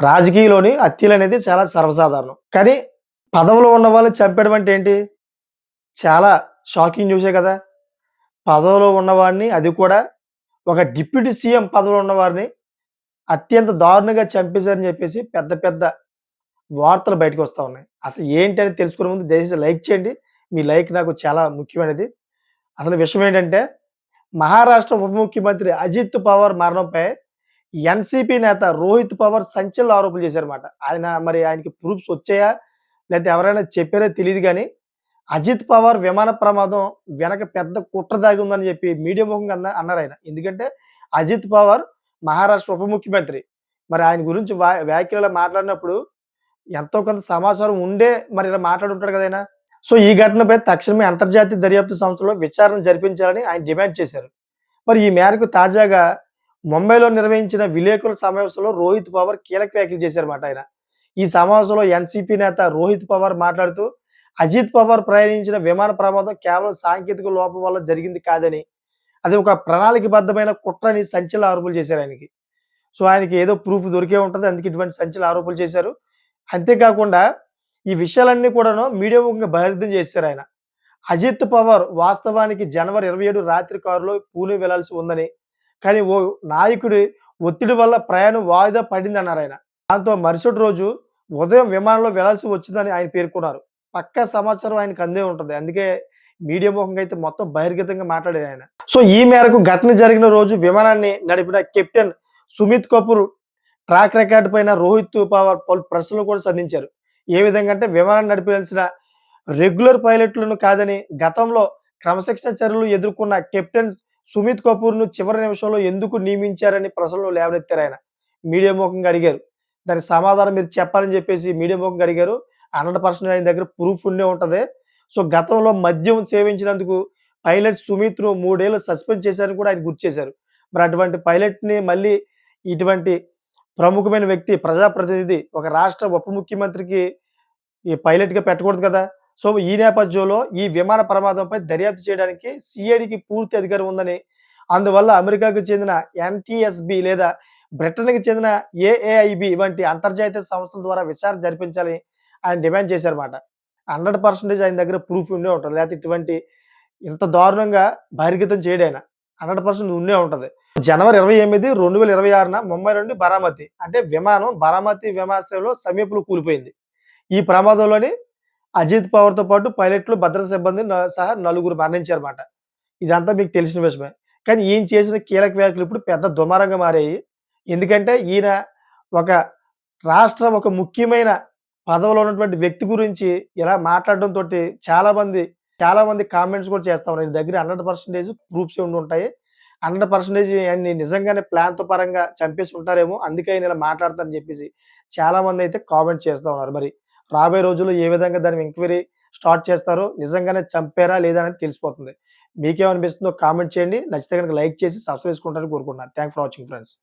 రాజకీయంలోని హత్యలు అనేది చాలా సర్వసాధారణం. కానీ పదవులో ఉన్న వాళ్ళని చంపేయడం అంటే ఏంటి? చాలా షాకింగ్ న్యూసే కదా. పదవిలో ఉన్నవాడిని అది కూడా ఒక డిప్యూటీ సీఎం పదవిలో ఉన్నవారిని అత్యంత దారుణంగా చంపేశారని చెప్పేసి పెద్ద పెద్ద వార్తలు బయటకు వస్తూ ఉన్నాయి. అసలు ఏంటి అని తెలుసుకునే ముందు దయచేసి లైక్ చేయండి. మీ లైక్ నాకు చాలా ముఖ్యమైనది. అసలు విషయం ఏంటంటే మహారాష్ట్ర ఉప ముఖ్యమంత్రి అజిత్ పవార్ మరణంపై ఎన్సీపీ నేత రోహిత్ పవార్ సంచలన ఆరోపణలు చేశారన్నమాట. ఆయన మరి ఆయనకి ప్రూఫ్స్ వచ్చాయా? లేకపోతే ఎవరైనా చెప్పారో తెలియదు కానీ అజిత్ పవార్ విమాన ప్రమాదం వెనక పెద్ద కుట్ర దాగి ఉందని చెప్పి మీడియా ముఖంగా అన్నారు ఆయన. ఎందుకంటే అజిత్ పవార్ మహారాష్ట్ర ఉప ముఖ్యమంత్రి. మరి ఆయన గురించి వా వ్యాఖ్యలు మాట్లాడినప్పుడు ఎంతో కొంత సమాచారం ఉండే మరి ఇలా మాట్లాడుంటాడు కదా ఆయన. సో ఈ ఘటనపై తక్షణమే అంతర్జాతీయ దర్యాప్తు సంస్థలో విచారణ జరిపించాలని ఆయన డిమాండ్ చేశారు. మరి ఈ మేరకు తాజాగా ముంబైలో నిర్వహించిన విలేకరుల సమావేశంలో రోహిత్ పవార్ కీలక వ్యాఖ్యలు చేశారన్నమాట ఆయన. ఈ సమావేశంలో ఎన్సీపీ నేత రోహిత్ పవార్ మాట్లాడుతూ అజిత్ పవార్ ప్రయాణించిన విమాన ప్రమాదం కేవలం సాంకేతిక లోపం వల్ల జరిగింది కాదని అది ఒక ప్రణాళికబద్ధమైన కుట్రని సంచల ఆరోపణలు చేశారు ఆయనకి. సో ఆయనకి ఏదో ప్రూఫ్ దొరికే ఉంటుంది అందుకే ఇటువంటి సంచల ఆరోపణలు చేశారు. అంతేకాకుండా ఈ విషయాలన్నీ కూడాను మీడియా ముఖంగా బహిర్గతం చేశారు ఆయన. అజిత్ పవార్ వాస్తవానికి జనవరి ఇరవై ఏడు రాత్రి కారులో పూణే వెళ్ళాల్సి ఉందని కానీ ఓ నాయకుడి ఒత్తిడి వల్ల ప్రయాణం వాయిదా పడింది అన్నారు ఆయన. దాంతో మరుసటి రోజు ఉదయం విమానంలో వెళ్ళాల్సి వచ్చిందని ఆయన పేర్కొన్నారు. పక్క సమాచారం ఆయనకు అందే ఉంటుంది. అందుకే మీడియా ముఖంగా అయితే మొత్తం బహిర్గతంగా మాట్లాడారు ఆయన. సో ఈ మేరకు ఘటన జరిగిన రోజు విమానాన్ని నడిపిన captain Sumit Kapoor track record పైన రోహిత్ పవార్ పలు ప్రశ్నలు కూడా సంధించారు. ఏ విధంగా అంటే విమానాన్ని నడిపించాల్సిన రెగ్యులర్ పైలట్లను కాదని గతంలో క్రమశిక్షణ చర్యలు ఎదుర్కొన్న కెప్టెన్ సుమిత్ కపూర్ను చివరి నిమిషంలో ఎందుకు నియమించారని ప్రశ్నలు లేవనెత్తారు ఆయన. మీడియా ముఖంగా అడిగారు. దానికి సమాధానం మీరు చెప్పాలని చెప్పేసి మీడియా ముఖంగా అడిగారు. హండ్రెడ్ పర్సెంట్ ఆయన దగ్గర ప్రూఫ్ ఉండే ఉంటుంది. సో గతంలో మద్యం సేవించినందుకు పైలట్ సుమిత్ను మూడేళ్ళు సస్పెండ్ చేశారని కూడా ఆయన గుర్తు చేశారు. మరి అటువంటి పైలట్ని మళ్ళీ ఇటువంటి ప్రముఖమైన వ్యక్తి ప్రజాప్రతినిధి ఒక రాష్ట్ర ఉప ముఖ్యమంత్రికి ఈ పైలట్గా పెట్టకూడదు కదా? సో ఈ నేపథ్యంలో ఈ విమాన ప్రమాదంపై దర్యాప్తు చేయడానికి సిఐడికి పూర్తి అధికారం ఉందని అందువల్ల అమెరికాకు చెందిన ఎన్టీఎస్బి లేదా బ్రిటన్కి చెందిన ఏఏఐబి వంటి అంతర్జాతీయ సంస్థల ద్వారా విచారణ జరిపించాలని ఆయన డిమాండ్ చేశారన్నమాట. హండ్రెడ్ పర్సెంటేజ్ ఆయన దగ్గర ప్రూఫ్ ఉండే ఉంటుంది. లేకపోతే ఇటువంటి ఇంత దారుణంగా బహిర్గతం చేయడైన హండ్రెడ్ పర్సెంట్ ఉండే ఉంటుంది. జనవరి ఇరవై ఎనిమిది రెండు వేల ఇరవై ఆరున ముంబై నుండి బారామతి అంటే విమానం బారామతి విమానాశ్రయంలో సమీపంలో కూలిపోయింది. ఈ ప్రమాదంలోని అజిత్ పవార్తో పాటు పైలట్లు భద్రతా సిబ్బంది న- సహా నలుగురు మరణించారన్నమాట. ఇదంతా మీకు తెలిసిన విషయమే. కానీ ఈయన చేసిన కీలక వ్యాఖ్యలు ఇప్పుడు పెద్ద దుమారంగా మారాయి. ఎందుకంటే ఈయన ఒక రాష్ట్ర ఒక ముఖ్యమైన పదవిలో ఉన్నటువంటి వ్యక్తి గురించి ఇలా మాట్లాడడం తోటి చాలామంది చాలామంది కామెంట్స్ కూడా చేస్తా ఉన్నారు. ఈ దగ్గర హండ్రెడ్ పర్సెంటేజ్ ప్రూఫ్స్ ఉండి ఉంటాయి. హండ్రెడ్ పర్సెంటేజ్ అన్ని నిజంగానే ప్లాన్తో పరంగా చంపేసి ఉంటారేమో అందుకే ఆయన ఇలా మాట్లాడతారని చెప్పేసి చాలా మంది అయితే కామెంట్ చేస్తూ ఉన్నారు. మరి రాబోయే రోజుల్లో ఏ విధంగా దాని ఎంక్వైరీ స్టార్ట్ చేస్తారో నిజంగానే చంపారా లేదా అనేది తెలిసిపోతుంది. మీకేమనిపిస్తుందో కామెంట్ చేయండి. నచ్చితే కనుక లైక్ చేసి సబ్స్క్రైబ్ చేసుకుంటారని కోరుకుంటున్నాను. Thank for watching friends